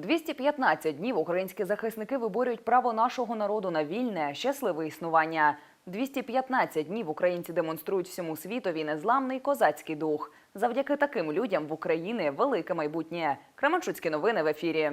215 днів українські захисники виборюють право нашого народу на вільне, щасливе існування. 215 днів українці демонструють всьому світові незламний козацький дух. Завдяки таким людям в Україні велике майбутнє. Кременчуцькі новини в ефірі.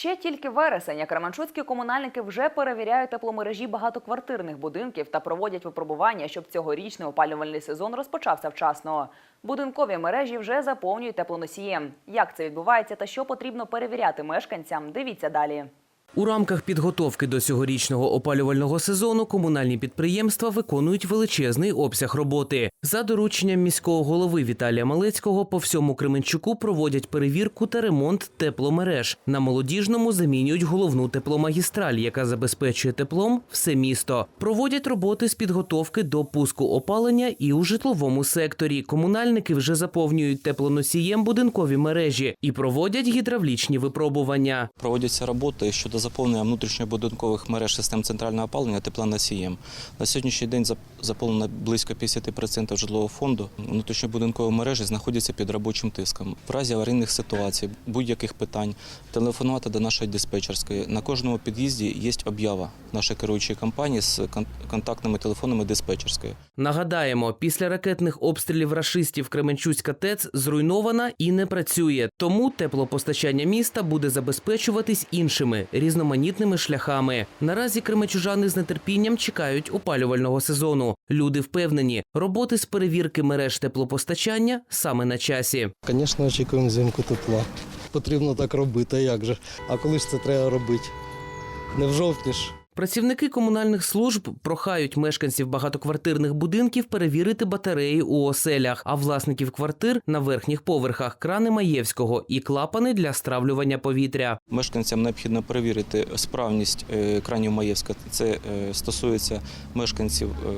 Ще тільки вересень, а кременчуцькі комунальники вже перевіряють тепломережі багатоквартирних будинків та проводять випробування, щоб цьогорічний опалювальний сезон розпочався вчасно. Будинкові мережі вже заповнюють теплоносієм. Як це відбувається та що потрібно перевіряти мешканцям? Дивіться далі. У рамках підготовки до цьогорічного опалювального сезону комунальні підприємства виконують величезний обсяг роботи. За дорученням міського голови Віталія Малецького по всьому Кременчуку проводять перевірку та ремонт тепломереж. На молодіжному замінюють головну тепломагістраль, яка забезпечує теплом все місто. Проводять роботи з підготовки до пуску опалення і у житловому секторі. Комунальники вже заповнюють теплоносієм будинкові мережі і проводять гідравлічні випробування. Проводяться роботи щодо заповнення внутрішньобудинкових мереж систем центрального опалення теплоносієм. На сьогоднішній день зап- заповнено близько 50% житлового фонду. Внутрішньобудинкові мережі знаходяться під робочим тиском. В разі аварійних ситуацій, будь-яких питань, телефонувати до нашої диспетчерської. На кожному під'їзді є об'ява нашої керуючої компанії з кон- контактними телефонами диспетчерської. Нагадаємо, після ракетних обстрілів рашистів Кременчуцька ТЕЦ зруйнована і не працює. Тому теплопостачання міста буде забезпечуватись іншими різноманітними шляхами. Наразі кременчужани з нетерпінням чекають опалювального сезону. Люди впевнені, роботи з перевірки мереж теплопостачання саме на часі. Звісно, очікуємо взимку тепла. Потрібно так робити, а як же? А коли ж це треба робити? Не в жовтні ж. Працівники комунальних служб прохають мешканців багатоквартирних будинків перевірити батареї у оселях, а власників квартир на верхніх поверхах крани Маєвського і клапани для стравлювання повітря. Мешканцям необхідно перевірити справність е, кранів Маєвська. Це е, стосується мешканців е,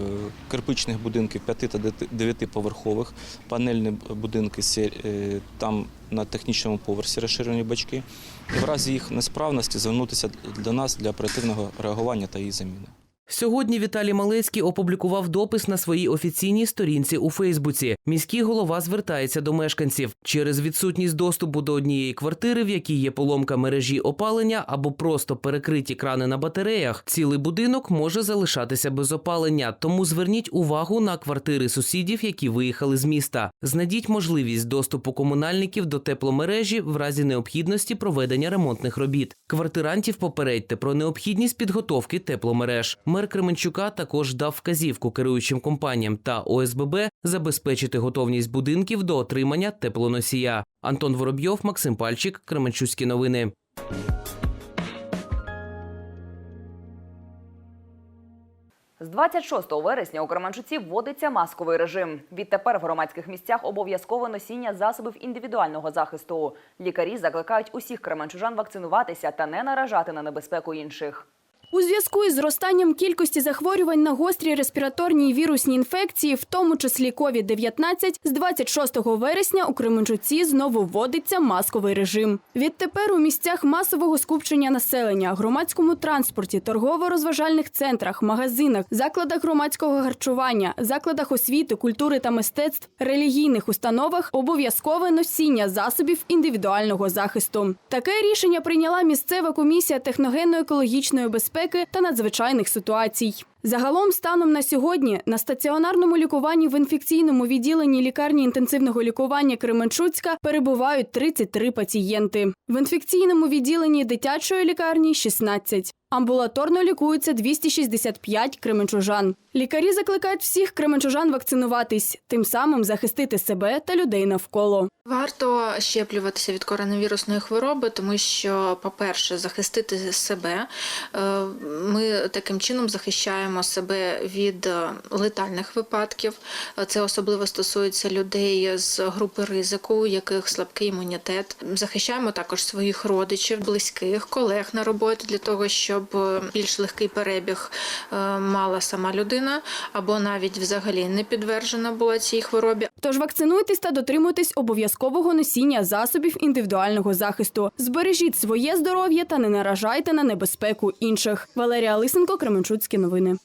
кирпичних будинків 5 та 9 поверхових, панельні будинки там на технічному поверсі розширені бачки. В разі їх несправності звернутися до нас для оперативного реагування та її заміни. Сьогодні Віталій Малецький опублікував допис на своїй офіційній сторінці у Фейсбуці. Міський голова звертається до мешканців через відсутність доступу до однієї квартири, в якій є поломка мережі опалення або просто перекриті крани на батареях. Цілий будинок може залишатися без опалення. Тому зверніть увагу на квартири сусідів, які виїхали з міста. Знайдіть можливість доступу комунальників до тепломережі в разі необхідності проведення ремонтних робіт. Квартирантів попередьте про необхідність підготовки тепломереж. Мер Кременчука також дав вказівку керуючим компаніям та ОСББ забезпечити готовність будинків до отримання теплоносія. Антон Воробйов, Максим Пальчик, Кременчуцькі новини. З 26 вересня у Кременчуці вводиться масковий режим. Відтепер в громадських місцях обов'язкове носіння засобів індивідуального захисту. Лікарі закликають усіх кременчужан вакцинуватися та не наражати на небезпеку інших. У зв'язку із зростанням кількості захворювань на гострі респіраторні вірусні інфекції, в тому числі COVID-19, з 26 вересня у Кременчуці знову вводиться масковий режим. Відтепер у місцях масового скупчення населення, громадському транспорті, торгово-розважальних центрах, магазинах, закладах громадського харчування, закладах освіти, культури та мистецтв, релігійних установах обов'язкове носіння засобів індивідуального захисту. Таке рішення прийняла місцева комісія техногенно-екологічної безпеки та надзвичайних ситуацій. Загалом, станом на сьогодні, на стаціонарному лікуванні в інфекційному відділенні лікарні інтенсивного лікування Кременчуцька перебувають 33 пацієнти. В інфекційному відділенні дитячої лікарні 16. Амбулаторно лікуються 265 кременчужан. Лікарі закликають всіх кременчужан вакцинуватись, тим самим захистити себе та людей навколо. Варто щеплюватися від коронавірусної хвороби, тому що, по-перше, захистити себе. Е, Ми таким чином захищаємо себе від е, летальних випадків. Е, Це особливо стосується людей з групи ризику, у яких слабкий імунітет. Захищаємо також своїх родичів, близьких, колег на роботі для того, щоб е, більш легкий перебіг мала сама людина, або навіть взагалі не підтверджена була цій хворобі. Тож вакцинуйтесь та дотримуйтесь обов'язкового носіння засобів індивідуального захисту. Збережіть своє здоров'я та не наражайте на небезпеку інших. Валерія Лисенко, Кременчуцькі новини.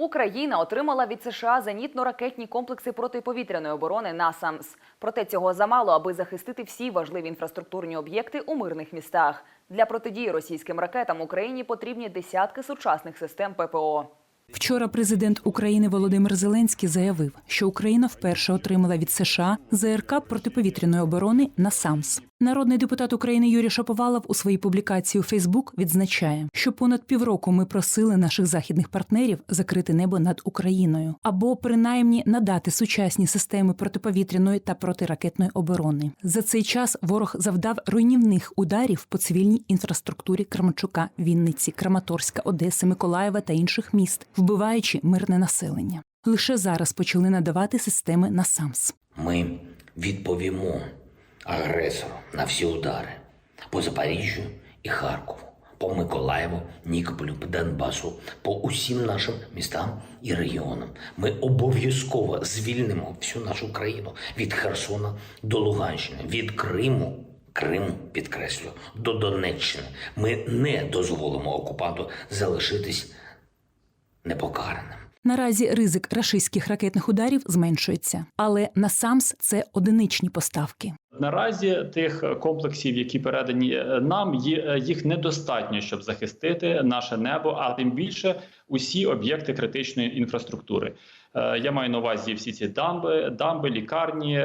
Україна отримала від США зенітно-ракетні комплекси протиповітряної оборони «Насамс». Проте цього замало, аби захистити всі важливі інфраструктурні об'єкти у мирних містах. Для протидії російським ракетам Україні потрібні десятки сучасних систем ППО. Вчора президент України Володимир Зеленський заявив, що Україна вперше отримала від США ЗРК протиповітряної оборони на САМС. Народний депутат України Юрій Шаповалов у своїй публікації у Фейсбук відзначає, що понад півроку ми просили наших західних партнерів закрити небо над Україною або принаймні надати сучасні системи протиповітряної та протиракетної оборони. За цей час ворог завдав руйнівних ударів по цивільній інфраструктурі Кременчука, Вінниці, Краматорська, Одеси, Миколаєва та інших міст, вбиваючи мирне населення. Лише зараз почали надавати системи на САМС. Ми відповімо агресору на всі удари по Запоріжжю і Харкову, по Миколаєву, Нікополю, по Донбасу, по усім нашим містам і регіонам. Ми обов'язково звільнимо всю нашу країну від Херсона до Луганщини, від Криму. Криму, підкреслю, до Донеччини. Ми не дозволимо окупанту залишитись непокараним. Наразі ризик рашистських ракетних ударів зменшується, але на САМС це одиничні поставки. Наразі тих комплексів, які передані е, нам, є- е, їх недостатньо, щоб захистити наше небо, а тим більше усі об'єкти критичної інфраструктури. Е, Я маю на увазі всі ці дамби, дамби, лікарні,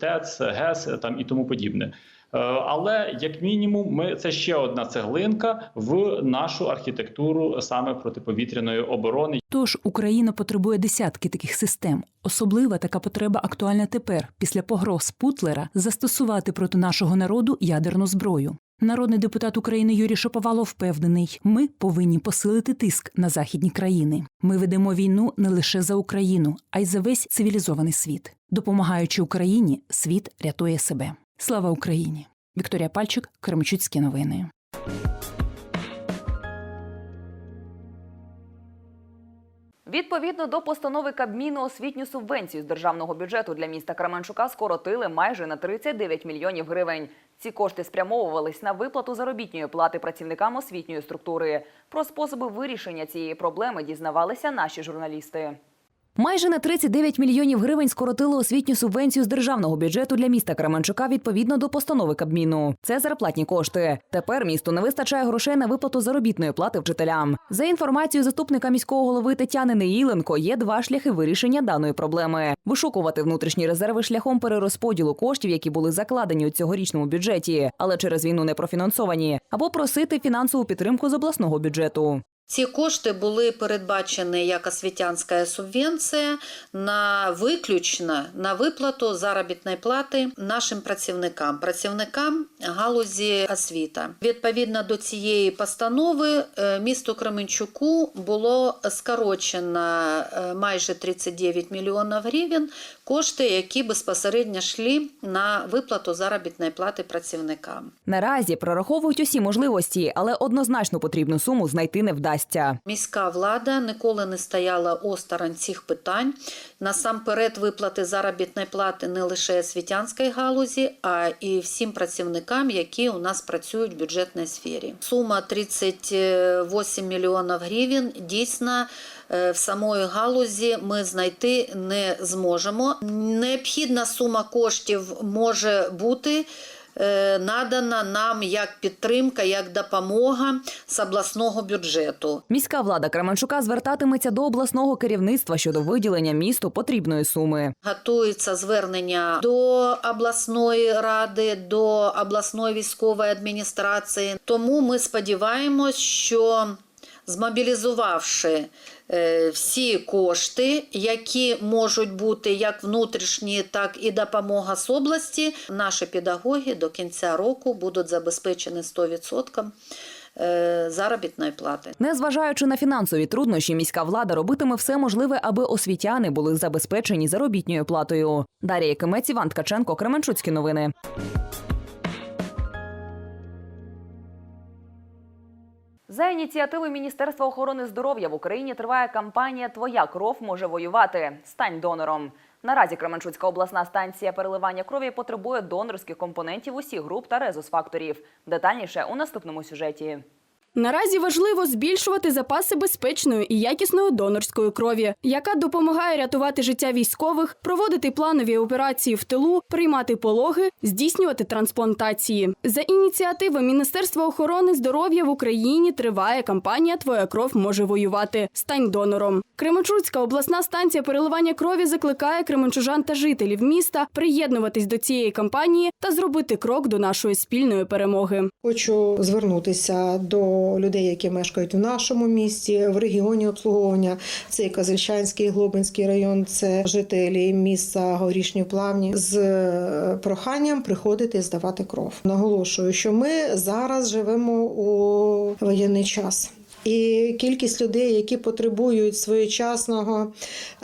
ТЕЦ, ГЕС там і тому подібне. Е, Але як мінімум, ми це ще одна цеглинка в нашу архітектуру саме протиповітряної оборони. Тож Україна потребує десятки таких систем. Особлива така потреба актуальна тепер, після погроз Путлера, застосувати проти нашого народу ядерну зброю. Народний депутат України Юрій Шаповалов впевнений, ми повинні посилити тиск на західні країни. Ми ведемо війну не лише за Україну, а й за весь цивілізований світ. Допомагаючи Україні, світ рятує себе. Слава Україні! Вікторія Пальчик, Кременчуцькі новини. Відповідно до постанови Кабміну освітню субвенцію з державного бюджету для міста Кременчука скоротили майже на 39 мільйонів гривень. Ці кошти спрямовувались на виплату заробітної плати працівникам освітньої структури. Про способи вирішення цієї проблеми дізнавалися наші журналісти. Майже на 39 мільйонів гривень скоротили освітню субвенцію з державного бюджету для міста Кременчука відповідно до постанови Кабміну. Це зарплатні кошти. Тепер місту не вистачає грошей на виплату заробітної плати вчителям. За інформацією заступника міського голови Тетяни Неїленко, є два шляхи вирішення даної проблеми: вишукувати внутрішні резерви шляхом перерозподілу коштів, які були закладені у цьогорічному бюджеті, але через війну не профінансовані, або просити фінансову підтримку з обласного бюджету. Ці кошти були передбачені як освітянська субвенція на виключно на виплату заробітної плати нашим працівникам, працівникам галузі освіта. Відповідно до цієї постанови, е, місту Кременчуку було скорочено е, майже 39 мільйонів гривень кошти, які безпосередньо йшли на виплату заробітної плати працівникам. Наразі прораховують усі можливості, але однозначно потрібну суму знайти не вдасться. Міська влада ніколи не стояла осторонь цих питань. Насамперед, виплати заробітної плати не лише освітянської галузі, а і всім працівникам, які у нас працюють в бюджетній сфері. Сума 38 мільйонів гривень дійсно. е, В самої галузі ми знайти не зможемо. Необхідна сума коштів може бути надана нам як підтримка, як допомога з обласного бюджету. Міська влада Кременчука звертатиметься до обласного керівництва щодо виділення місту потрібної суми. Готується звернення до обласної ради, до обласної військової адміністрації. Тому ми сподіваємось, що змобілізувавши е, всі кошти, які можуть бути як внутрішні, так і допомога з області, наші педагоги до кінця року будуть забезпечені 100% е, заробітної плати. Незважаючи на фінансові труднощі, міська влада робитиме все можливе, аби освітяни були забезпечені заробітною платою. Дар'я Якимець, Іван Ткаченко, Кременчуцькі новини. За ініціативи Міністерства охорони здоров'я в Україні триває кампанія Твоя кров може воювати. Стань донором. Наразі Кременчуцька обласна станція переливання крові потребує донорських компонентів усіх груп та резус-факторів. Детальніше у наступному сюжеті. Наразі важливо збільшувати запаси безпечної і якісної донорської крові, яка допомагає рятувати життя військових, проводити планові операції в тилу, приймати пологи, здійснювати трансплантації. За ініціативи Міністерства охорони здоров'я в Україні триває кампанія Твоя кров може воювати. Стань донором. Кременчуцька обласна станція переливання крові закликає кременчужан та жителів міста приєднуватись до цієї кампанії та зробити крок до нашої спільної перемоги. Хочу звернутися до людей, які мешкають в нашому місті, в регіоні обслуговування. Це і Козельчанський, і Глобинський район, це жителі міста Горішні Плавні з е, проханням приходити здавати кров. Наголошую, що ми зараз живемо у воєнний час. І кількість людей, які потребують своєчасного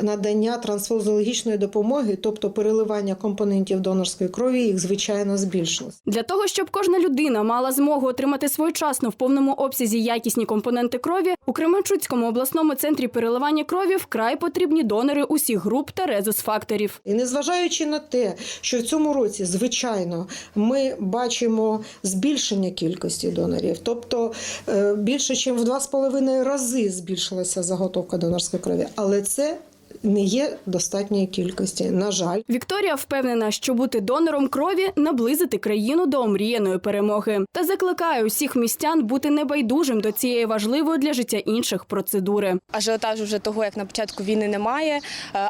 надання трансфузіологічної допомоги, тобто переливання компонентів донорської крові, їх звичайно збільшилось. Для того, щоб кожна людина мала змогу отримати своєчасно в повному обсязі якісні компоненти крові, у Кременчуцькому обласному центрі переливання крові вкрай потрібні донори усіх груп та резус-факторів. І незважаючи на те, що в цьому році, звичайно, ми бачимо збільшення кількості донорів, тобто е, більше, ніж в два з половиною рази збільшилася заготовка донорської крові, але це не є достатньої кількості. На жаль. Вікторія впевнена, що бути донором крові наблизити країну до омріяної перемоги та закликає усіх містян бути небайдужим до цієї важливої для життя інших процедури. Ажіотажу вже того, як на початку війни немає, е,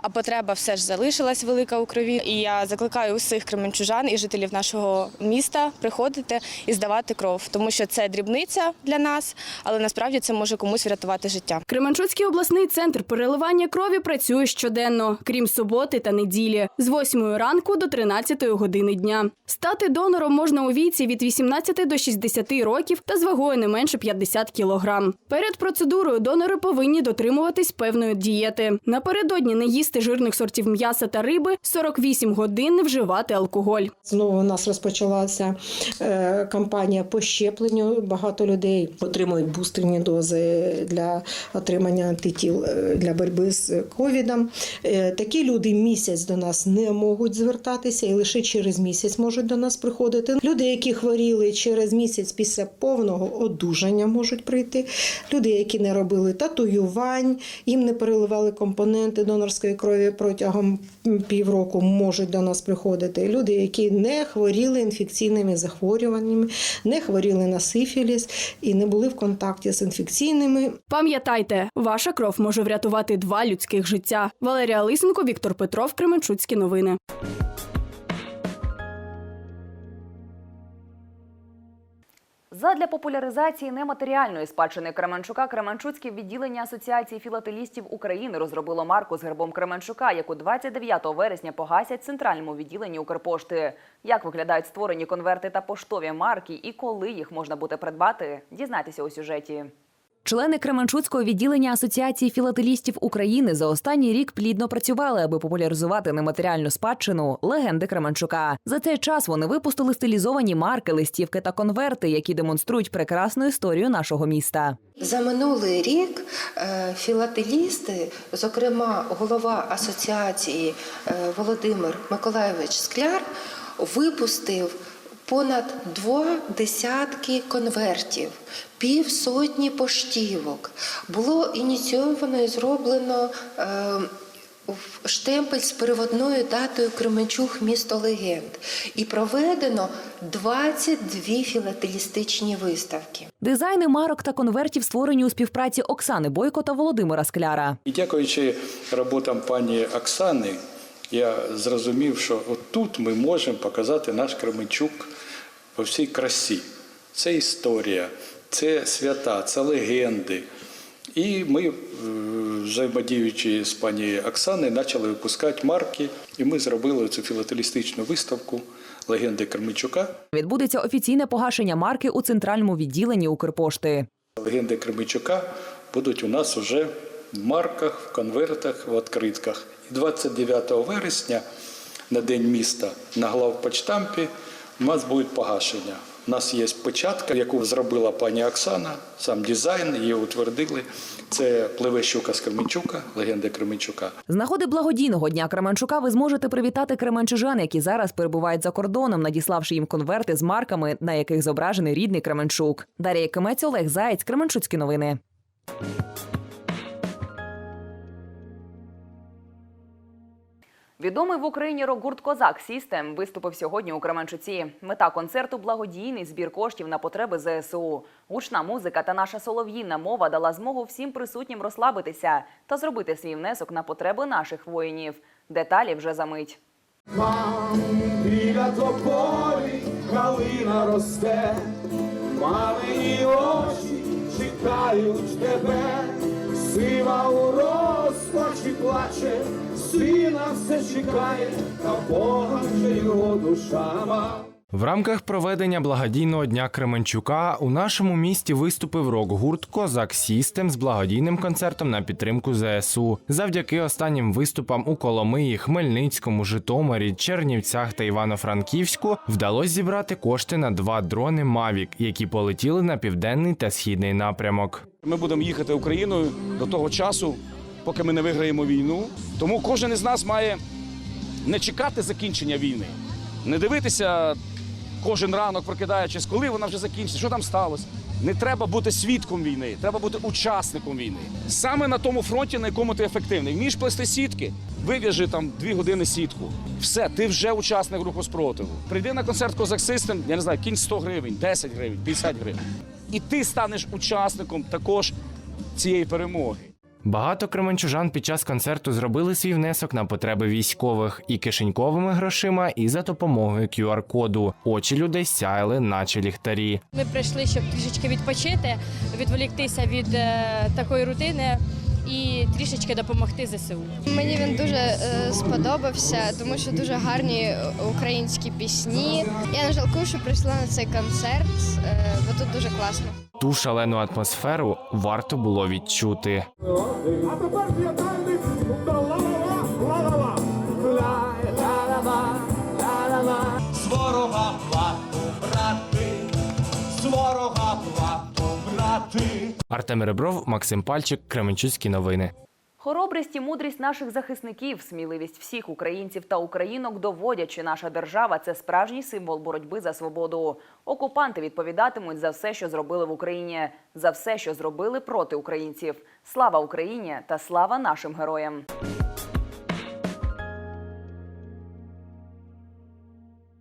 а потреба все ж залишилась велика у крові. І я закликаю усіх кременчужан і жителів нашого міста приходити і здавати кров, тому що це дрібниця для нас, але насправді це може комусь врятувати життя. Кременчуцький обласний центр переливання крові працює щоденно, крім суботи та неділі, з 8 ранку до 13 години дня. Стати донором можна у віці від 18 до 60 років та з вагою не менше 50 кілограм. Перед процедурою донори повинні дотримуватись певної дієти. Напередодні не їсти жирних сортів м'яса та риби, 48 годин не вживати алкоголь. Знову у нас розпочалася е, кампанія по щепленню. Багато людей отримують бустерні дози для отримання антитіл е, для боротьби з ковідом. Е, Такі люди місяць до нас не можуть звертатися і лише через місяць можуть до нас приходити. Люди, які хворіли через місяць після повного одужання, можуть прийти. Люди, які не робили татуювань, їм не переливали компоненти донорської крові протягом півроку, можуть до нас приходити. Люди, які не хворіли інфекційними захворюваннями, не хворіли на сифіліс і не були в контакті з інфекційними Пам'ятайте, ваша кров може врятувати два людських життя. Валерія Лисенко, Віктор Петров, Кременчуцькі новини. Задля популяризації нематеріальної спадщини Кременчука Кременчуцьке відділення Асоціації філателістів України розробило марку з гербом Кременчука, яку 29 вересня погасять в центральному відділенні Укрпошти. Як виглядають створені конверти та поштові марки і коли їх можна буде придбати, дізнайтеся у сюжеті. Члени Кременчуцького відділення Асоціації філателістів України за останній рік плідно працювали, аби популяризувати нематеріальну спадщину легенди Кременчука. За цей час вони випустили стилізовані марки, листівки та конверти, які демонструють прекрасну історію нашого міста. За минулий рік е, філателісти, зокрема голова асоціації е, Володимир Миколайович Скляр, випустив понад два десятки конвертів, півсотні поштівок. Було ініційовано і зроблено. е, в- Штемпель з переводною датою Кременчук місто легенд і проведено 22 філателістичні виставки. Дизайни марок та конвертів створені у співпраці Оксани Бойко та Володимира Скляра. І дякуючи роботам пані Оксани, я зрозумів, що от тут ми можемо показати наш Кременчук по всій красі. Це історія, це свята, це легенди. І ми, е, взаємодіючи з пані Оксаною, почали випускати марки, і ми зробили цю філателістичну виставку легенди Кременчука. Відбудеться офіційне погашення марки у центральному відділенні Укрпошти. Легенди Кременчука будуть у нас уже в марках, в конвертах, в відкритках. І 29 вересня на День міста на главпочтампі у нас буде погашення У нас є печатка, яку зробила пані Оксана, сам дизайн, її утвердили. Це пливе щука з Кременчука, легенда Кременчука. З нагоди благодійного дня Кременчука ви зможете привітати кременчужан, які зараз перебувають за кордоном, надіславши їм конверти з марками, на яких зображений рідний Кременчук. Дар'я Якимець, Олег Заєць, Кременчуцькі новини. Відомий в Україні рок-гурт Козак Сістем виступив сьогодні у Кременчуці. Мета концерту благодійний збір коштів на потреби ЗСУ. Гучна музика та наша солов'їна мова дала змогу всім присутнім розслабитися та зробити свій внесок на потреби наших воїнів. Деталі вже за мить. Біля тополі калина росте, мамині очі чекають тебе, сива у розпачі плаче, сина все чекає, та Бога вже його душа ма. В рамках проведення благодійного дня Кременчука у нашому місті виступив рок-гурт Козак Сістем з благодійним концертом на підтримку ЗСУ. Завдяки останнім виступам у Коломиї, Хмельницькому, Житомирі, Чернівцях та Івано-Франківську вдалося зібрати кошти на два дрони Мавік, які полетіли на південний та східний напрямок. Ми будемо їхати Україною до того часу, поки ми не виграємо війну. Тому кожен із нас має не чекати закінчення війни, не дивитися кожен ранок, прокидаючись, коли вона вже закінчиться, що там сталося. Не треба бути свідком війни, треба бути учасником війни. Саме на тому фронті, на якому ти ефективний. Вмієш плести сітки, вив'яжи там дві години сітку. Все, ти вже учасник руху спротиву. Прийди на концерт Козак Систем, я не знаю, кінь 100 гривень, 10 гривень, 50 гривень. І ти станеш учасником також цієї перемоги. Багато кременчужан під час концерту зробили свій внесок на потреби військових і кишеньковими грошима, і за допомогою QR-коду. Очі людей сяяли, наче ліхтарі. Ми прийшли, щоб трішечки відпочити, відволіктися від е, такої рутини і трішечки допомогти ЗСУ. Мені він дуже е, сподобався, тому що дуже гарні українські пісні. Я не жалкую, що прийшла на цей концерт, е, бо тут дуже класно. Ту шалену атмосферу варто було відчути. А тепер п'ятальник ла-ла-ла, ла-ла-ла, ла-ла-ла, ла-ла-ла. З ворога плату, брати, з ворога плату, брати. Артем Ребров, Максим Пальчик, Кременчуцькі новини. Хоробрість і мудрість наших захисників, сміливість всіх українців та українок доводять, що наша держава це справжній символ боротьби за свободу. Окупанти відповідатимуть за все, що зробили в Україні, за все, що зробили проти українців. Слава Україні та слава нашим героям!